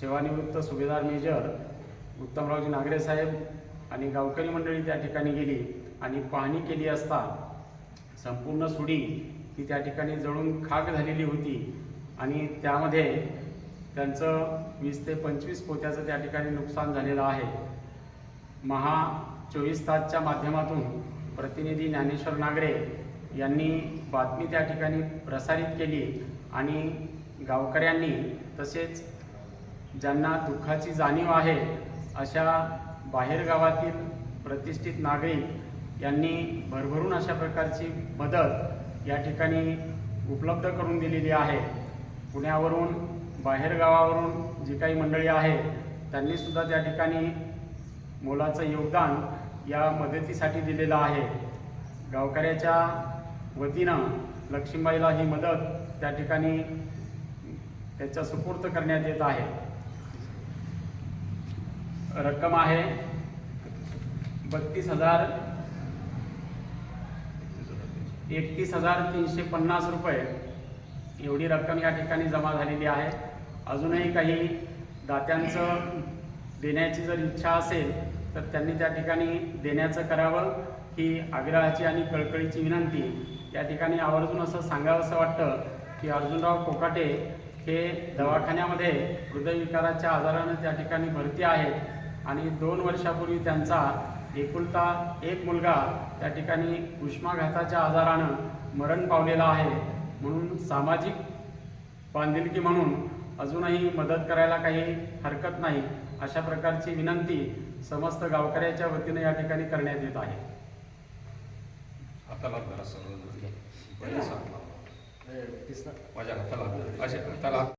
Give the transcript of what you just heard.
सेवानिवृत्त सुभेदार मेजर उत्तमरावजी नागरे साहेब आणि गावकरी मंडळी त्या ठिकाणी गेली आणि पाहणी केली असता संपूर्ण सुडी ही त्या ठिकाणी जळून खाक झालेली होती. आणि त्यामध्ये त्यांचं वीस ते पंचवीस पोत्याचं त्या ठिकाणी नुकसान झालेलं आहे. महा चोवीस तासच्या माध्यमातून प्रतिनिधी ज्ञानेश्वर नागरे यांनी बातमी त्या ठिकाणी प्रसारित केली आणि गावकऱ्यांनी तसेच ज्यांना दुःखाची जाणीव आहे अशा बाहेरगावातील प्रतिष्ठित नागरिक यांनी भरभरून अशा प्रकारची मदत या ठिकाणी उपलब्ध करून दिलेली आहे. पुण्यावरून बाहेरगावावरून जी काही मंडळी आहे त्यांनीसुद्धा त्या ठिकाणी मोलाचं योगदान या मदतीसाठी दिलेलं आहे. गावकऱ्याच्या वतीनं लक्ष्मीबाईला ही मदत त्या ठिकाणी त्याच्या सुपूर्त करण्यात येत आहे. रक्कम आहे बत्तीस हजार एकतीस हजार तीनशे पन्नास रुपये. एवढी रक्कम या ठिकाणी जमा झालेली आहे. अजूनही काही दात्यांचं देण्याची जर इच्छा असेल तर त्यांनी त्या ठिकाणी देण्याचं करावं ही आग्रहाची आणि कळकळीची विनंती. या ठिकाणी आवर्जून असं सांगावंसं वाटतं की अर्जुनराव कोकाटे हे दवाखान्यामध्ये हृदयविकाराच्या आजारानं त्या ठिकाणी भरती आहेत. आणि दोन वर्षापूर्वी त्यांचा एकुलता एक मुलगा त्या ठिकाणी उष्माघाताच्या आजारानं मरण पावलेला आहे. म्हणून सामाजिक बांधिलकी म्हणून अजूनही मदत करायला काही हरकत नाही अशा प्रकारची विनंती समस्त गावकऱ्याच्या वतीने या ठिकाणी करण्यात येत आहे. हाताला माझ्या हाताला.